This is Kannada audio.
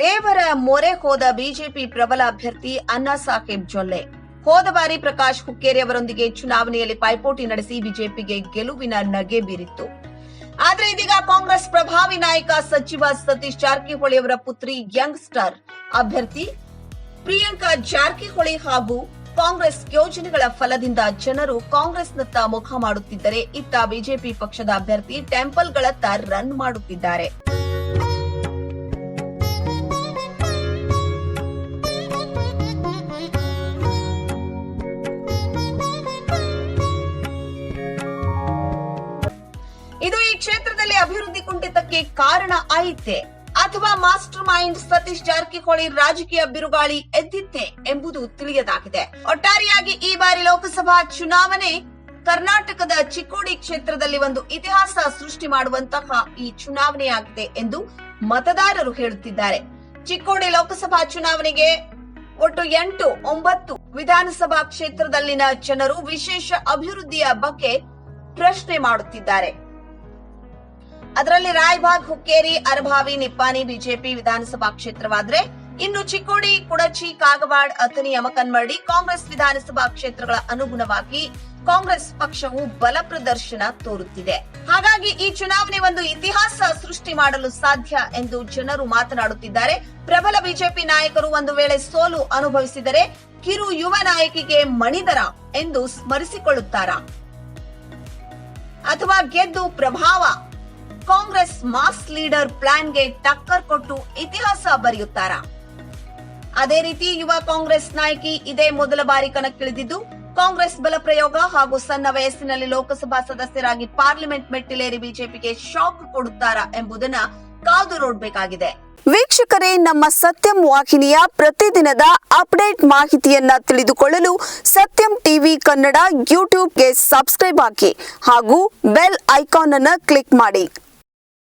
ದೇವರ ಮೊರೆ ಹೋದ ಬಿಜೆಪಿ ಪ್ರಬಲ ಅಭ್ಯರ್ಥಿ ಅಣ್ಣಾ ಸಾಹೇಬ್ ಜೊಲ್ಲೆ. ಹೋದ ಬಾರಿ ಪ್ರಕಾಶ್ ಹುಕ್ಕೇರಿ ಅವರೊಂದಿಗೆ ಚುನಾವಣೆಯಲ್ಲಿ ಪೈಪೋಟಿ ನಡೆಸಿ ಬಿಜೆಪಿಗೆ ಗೆಲುವಿನ ನಗೆ ಬೀರಿತ್ತು. ಆದರೆ ಇದೀಗ ಕಾಂಗ್ರೆಸ್ ಪ್ರಭಾವಿ ನಾಯಕ ಸಚಿವ ಸತೀಶ್ ಜಾರಕಿಹೊಳಿ ಅವರ ಪುತ್ರಿ ಯಂಗ್ಸ್ಟರ್ ಅಭ್ಯರ್ಥಿ ಪ್ರಿಯಾಂಕಾ ಜಾರಕಿಹೊಳಿ ಹಾಗೂ ಕಾಂಗ್ರೆಸ್ ಯೋಜನೆಗಳ ಫಲದಿಂದ ಜನರು ಕಾಂಗ್ರೆಸ್ನತ್ತ ಮುಖ ಮಾಡುತ್ತಿದ್ದರೆ ಇತ್ತ ಬಿಜೆಪಿ ಪಕ್ಷದ ಅಭ್ಯರ್ಥಿ ಟೆಂಪಲ್ಗಳತ್ತ ರನ್ ಮಾಡುತ್ತಿದ್ದಾರೆ. ಕ್ಷೇತ್ರದಲ್ಲಿ ಅಭಿವೃದ್ಧಿ ಕುಂಠಿತಕ್ಕೆ ಕಾರಣ ಆಯಿತೆ? ಅಥವಾ ಮಾಸ್ಟರ್ ಮೈಂಡ್ ಸತೀಶ್ ಜಾರಕಿಹೊಳಿ ರಾಜಕೀಯ ಬಿರುಗಾಳಿ ಎದ್ದಿತ್ತೆ ಎಂಬುದು ತಿಳಿಯದಾಗಿದೆ. ಒಟ್ಟಾರೆಯಾಗಿ ಈ ಬಾರಿ ಲೋಕಸಭಾ ಚುನಾವಣೆ ಕರ್ನಾಟಕದ ಚಿಕ್ಕೋಡಿ ಕ್ಷೇತ್ರದಲ್ಲಿ ಒಂದು ಇತಿಹಾಸ ಸೃಷ್ಟಿ ಮಾಡುವಂತಹ ಈ ಚುನಾವಣೆಯಾಗಿದೆ ಎಂದು ಮತದಾರರು ಹೇಳುತ್ತಿದ್ದಾರೆ. ಚಿಕ್ಕೋಡಿ ಲೋಕಸಭಾ ಚುನಾವಣೆಗೆ ಒಟ್ಟು ಎಂಟು, ಒಂಬತ್ತು ವಿಧಾನಸಭಾ ಕ್ಷೇತ್ರದಲ್ಲಿನ ಜನರು ವಿಶೇಷ ಅಭಿವೃದ್ಧಿಯ ಬಗ್ಗೆ ಪ್ರಶ್ನೆ ಮಾಡುತ್ತಿದ್ದಾರೆ. ಅದರಲ್ಲಿ ರಾಯಬಾಗ್ ಹುಕ್ಕೇರಿ, ಅರಭಾವಿ, ನಿಪ್ಪಾನಿ, ಬಿಜೆಪಿ ವಿಧಾನಸಭಾ ಕ್ಷೇತ್ರವಾದ್ರೆ ಇನ್ನು ಚಿಕ್ಕೋಡಿ, ಕುಡಚಿ, ಕಾಗವಾಡ್, ಅಥಣಿ ಯಮಕನ್ಮಡಿ ಕಾಂಗ್ರೆಸ್ ವಿಧಾನಸಭಾ ಕ್ಷೇತ್ರಗಳ ಅನುಗುಣವಾಗಿ ಕಾಂಗ್ರೆಸ್ ಪಕ್ಷವು ಬಲ ಪ್ರದರ್ಶನ ತೋರುತ್ತಿದೆ. ಹಾಗಾಗಿ ಈ ಚುನಾವಣೆ ಒಂದು ಇತಿಹಾಸ ಸೃಷ್ಟಿ ಮಾಡಲು ಸಾಧ್ಯ ಎಂದು ಜನರು ಮಾತನಾಡುತ್ತಿದ್ದಾರೆ. ಪ್ರಬಲ ಬಿಜೆಪಿ ನಾಯಕರು ಒಂದು ವೇಳೆ ಸೋಲು ಅನುಭವಿಸಿದರೆ ಕಿರು ಯುವ ನಾಯಕಿಗೆ ಮಣಿದರ ಎಂದು ಸ್ಮರಿಸಿಕೊಳ್ಳುತ್ತಾರಾ? ಅಥವಾ ಗೆದ್ದು ಪ್ರಭಾವ ಮಾಸ್ ಲೀಡರ್ ಪ್ಲಾನ್ಗೆ ಟಕ್ಕರ್ ಕೊಟ್ಟು ಇತಿಹಾಸ ಬರೆಯುತ್ತಾರಾ? ಅದೇ ರೀತಿ ಯುವ ಕಾಂಗ್ರೆಸ್ ನಾಯಕಿ ಇದೇ ಮೊದಲ ಬಾರಿ ಕಣಕ್ಕಿಳಿದಿದ್ದು, ಕಾಂಗ್ರೆಸ್ ಬಲ ಪ್ರಯೋಗ ಹಾಗೂ ಸಣ್ಣ ವಯಸ್ಸಿನಲ್ಲಿ ಲೋಕಸಭಾ ಸದಸ್ಯರಾಗಿ ಪಾರ್ಲಿಮೆಂಟ್ ಮೆಟ್ಟಿಲೇರಿ ಬಿಜೆಪಿಗೆ ಶಾಕ್ ಕೊಡುತ್ತಾರಾ ಎಂಬುದನ್ನ ಕಾದು ನೋಡಬೇಕಾಗಿದೆ. ವೀಕ್ಷಕರೇ, ನಮ್ಮ ಸತ್ಯಂ ವಾಹಿನಿಯ ಪ್ರತಿದಿನದ ಅಪ್ಡೇಟ್ ಮಾಹಿತಿಯನ್ನ ತಿಳಿದುಕೊಳ್ಳಲು ಸತ್ಯಂ ಟಿವಿ ಕನ್ನಡ ಯೂಟ್ಯೂಬ್ಗೆ ಸಬ್ಸ್ಕ್ರೈಬ್ ಹಾಕಿ ಹಾಗೂ ಬೆಲ್ ಐಕಾನ್ ಅನ್ನು ಕ್ಲಿಕ್ ಮಾಡಿ.